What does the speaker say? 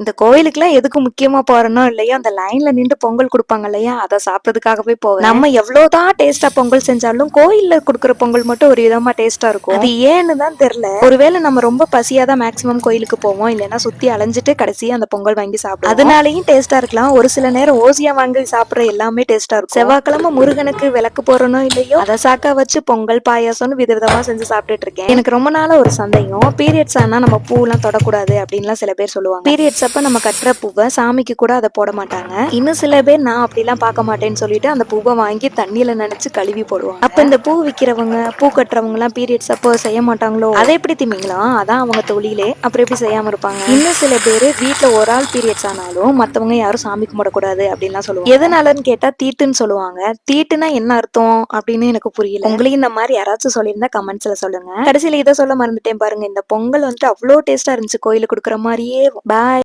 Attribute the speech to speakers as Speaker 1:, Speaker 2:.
Speaker 1: இந்த கோயிலுக்குலாம் எதுக்கு முக்கியமா போறனோ இல்லையோ அந்த லைன்ல நின்று பொங்கல் குடுப்பாங்க இல்லையா? அத சாப்பிடுறதுக்காகவே போவேன். நம்ம எவ்வளவுதான் டேஸ்டா பொங்கல் செஞ்சாலும் கோயில்ல குடுக்குற பொங்கல் மட்டும் ஒரு விதமா டேஸ்டா இருக்கும். அது ஏன்னு தான் தெரியல. ஒருவேளை நம்ம ரொம்ப பசியா தான் மேக்ஸிமம் கோயிலுக்கு போவோம். இல்லைன்னா சுத்தி அலைஞ்சிட்டு கடைசியா அந்த பொங்கல் வாங்கி சாப்பிடுவோம். அதனாலயும் டேஸ்டா இருக்கலாம். ஒரு சில நேரம் ஓசியா வாங்கி சாப்பிடுற எல்லாமே டேஸ்டா இருக்கும். செவ்வாய்க்கிழமை முருகனுக்கு விளக்கு போறனோ இல்லையோ அதை சாக்கா வச்சு பொங்கல் பாயாசம்னு விதவிதமா செஞ்சு சாப்பிட்டுட்டு இருக்கேன். எனக்கு ரொம்ப நாளா ஒரு சந்தேகம். பீரியட்ஸ் ஆனா நம்ம பூலாம் தொடக்கூடாது அப்படின்லாம் சில பேர் சொல்லுவாங்க. பீரியட்ஸ் அப்போ நம்ம கட்டுற பூவை சாமிக்கு கூட அதை போட மாட்டாங்க. இன்னும் சில பேர் நான் அப்படிலாம் பார்க்க மாட்டேன்னு சொல்லிட்டு அந்த பூவை வாங்கி தண்ணியில நினைச்சு கழுவி போடுவாங்க. அப்ப இந்த பூ விற்கிறவங்க பூ கட்டுறவங்க எல்லாம் பீரியட்ஸ் அப்போ செய்ய மாட்டாங்களோ? அதை எப்படி திமிங்களா? அதான் அவங்க தொழிலே. அப்புறம் எப்படி செய்யாம இருப்பாங்க? இன்னும் சில பேர் வீட்டில் ஒரு ஆள் பீரியட்ஸ் ஆனாலும் மத்தவங்க யாரும் சாமி கும்பிடக்கூடாது அப்படின்லாம் சொல்லுவாங்க. எதனாலன்னு கேட்டா தீட்டுன்னு சொல்லுவாங்க. தீட்டுனா என்ன அர்த்தம் அப்படின்னு எனக்கு புரியல. உங்களுக்கு இந்த மாதிரி யாராச்சும் சொல்லியிருந்தா கமெண்ட்ஸ்ல சொல்லுங்க. கடைசியில இதை சொல்ல மறந்துட்டேன் பாருங்க. இந்த பொங்கல் வந்துட்டு அவ்வளோ டேஸ்டா இருந்துச்சு. கோயிலுக்கு கொடுக்குற மாதிரியே. பாய்